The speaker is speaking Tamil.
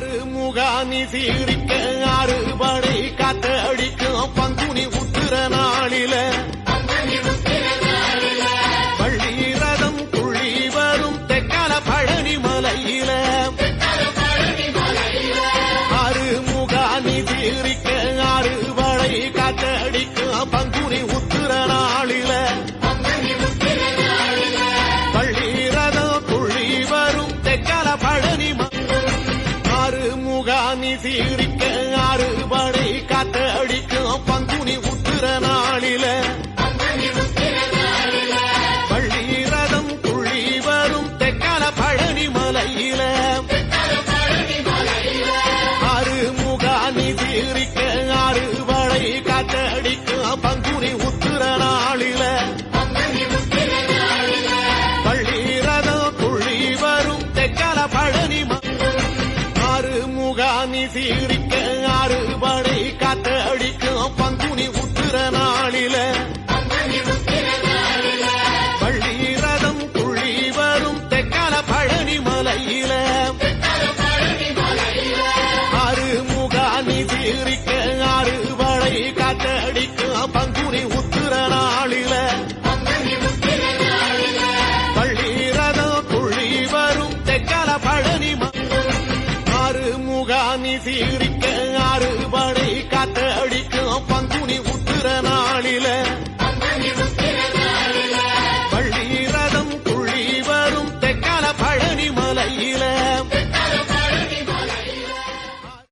ஆறு முகானி சீரிக்க vivir யுகானி சீரிக்க அறுபடை காத்தடிக்கும் பங்குனி உத்திர நாளில. பள்ளீரதம் துள்ளி வரும். தெக்கல பழனி மலையில. அறுமுகானி சீரிக்க அறுபடை காத்தடிக்கும் பங்குனி சிரிக்க ஆறு படை